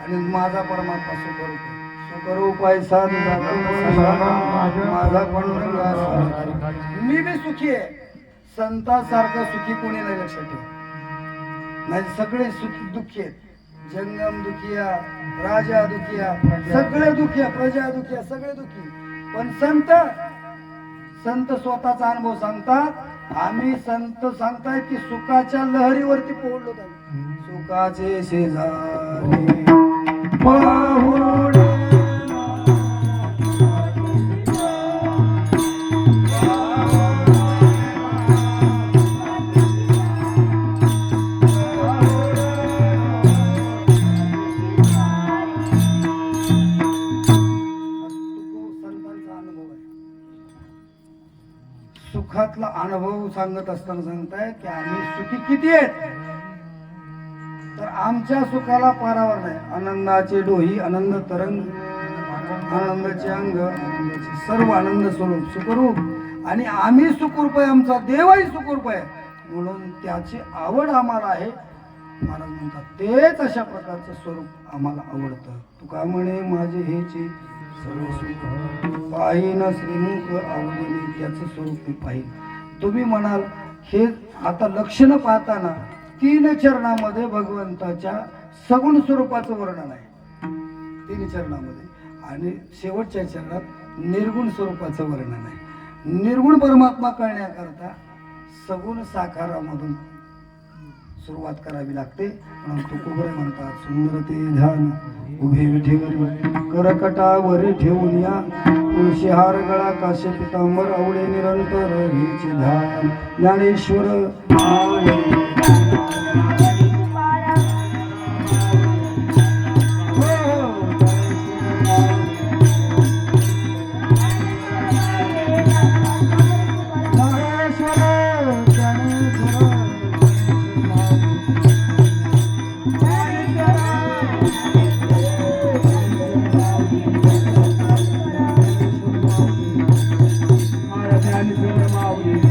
आणि माझा परमात्मा सुखरूप आहे. सुखरूप आहे माझा पण मी बी सुखी आहे. संतासारखं सुखी कोणी नाही लक्षात ठेव नाही सगळे सुखी दुःखी आहेत. जंगम दुखिया राजा दुखिया सगळे दुखिया प्रजा दुखिया सगळे दुखी पण संत संत स्वतःचा अनुभव सांगतात आम्ही संत सांगताय की सुखाच्या लहरीवरती पोहोचलो आम्ही. सुखाचे शेजारी. सुखातला अनुभव सांगत असताना सांगताय की आम्ही सुखी किती आहेत? आमच्या सुखाला पारावर नाही. आनंदाचे डोही आनंद तरंग आनंदाचे अंग आनंदाचे सर्व आनंद स्वरूप सुखरूप. आणि आम्ही सुखरूप आहे आमचा देवही सुखरूप आहे. म्हणून त्याची आवड आम्हाला आहे. महाराज म्हणतात तेच अशा प्रकारचं स्वरूप आम्हाला आवडतं. तुका म्हणे माझे हेचे सर्व सुख पाहिन श्रीमुख आवडीने त्याचं स्वरूप मी पाहिन. तुम्ही म्हणाल हे आता लक्षणं पाहताना तीन चरणामध्ये भगवंताच्या सगुण स्वरूपाचं वर्णन आहे. तीन चरणामध्ये. आणि शेवटच्या चरणात निर्गुण स्वरूपाचं वर्णन आहे. निर्गुण परमात्मा कळण्याकरता सगुण साकारामधून सुरुवात करावी लागते. म्हणून तुकोबरे म्हणतात सुंदर ते ध्यान उभे विठेवर करकटावरी ठेवून या तुळशी हार गळा काशी पितांबर आवडे निरंतर हेचे ध्यान. ज्ञानेश्वर Deus,